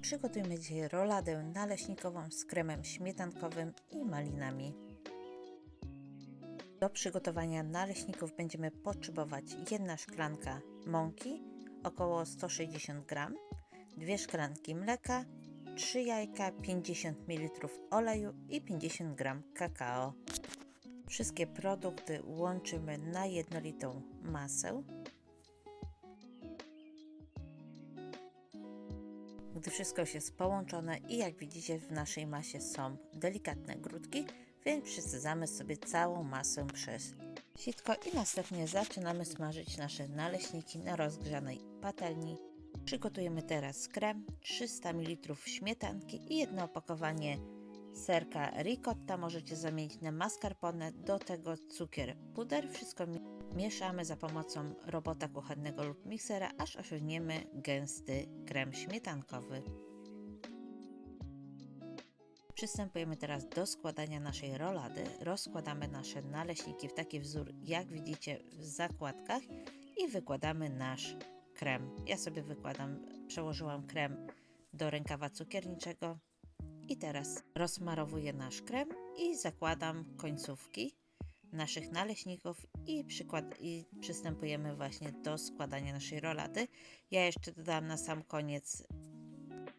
Przygotujmy dzisiaj roladę naleśnikową z kremem śmietankowym i malinami. Do przygotowania naleśników będziemy potrzebować jedna szklanka mąki, około 160 g, dwie szklanki mleka, 3 jajka, 50 ml oleju i 50 g kakao. Wszystkie produkty łączymy na jednolitą masę. Gdy wszystko jest połączone i jak widzicie w naszej masie są delikatne grudki, więc przesadzamy sobie całą masę przez sitko i następnie zaczynamy smażyć nasze naleśniki na rozgrzanej patelni. Przygotujemy teraz krem, 300 ml śmietanki i jedno opakowanie serka ricotta. Możecie zamienić na mascarpone, do tego cukier, puder. Wszystko mieszamy za pomocą robota kuchennego lub miksera, aż osiągniemy gęsty krem śmietankowy. Przystępujemy teraz do składania naszej rolady. Rozkładamy nasze naleśniki w taki wzór, jak widzicie w zakładkach i wykładamy nasz krem. Ja sobie wykładam, przełożyłam krem do rękawa cukierniczego i teraz rozmarowuję nasz krem i zakładam końcówki naszych naleśników i, przykład, i przystępujemy właśnie do składania naszej rolady. Ja jeszcze dodam na sam koniec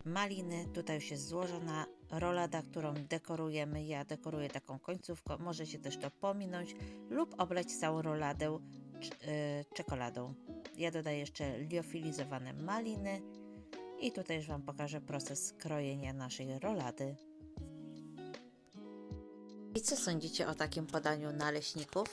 maliny. Tutaj już jest złożona rolada, którą dekorujemy. Ja dekoruję taką końcówką. Możecie też to pominąć lub obleć całą roladę czekoladą. Ja dodaję jeszcze liofilizowane maliny i tutaj już Wam pokażę proces krojenia naszej rolady. I co sądzicie o takim podaniu naleśników?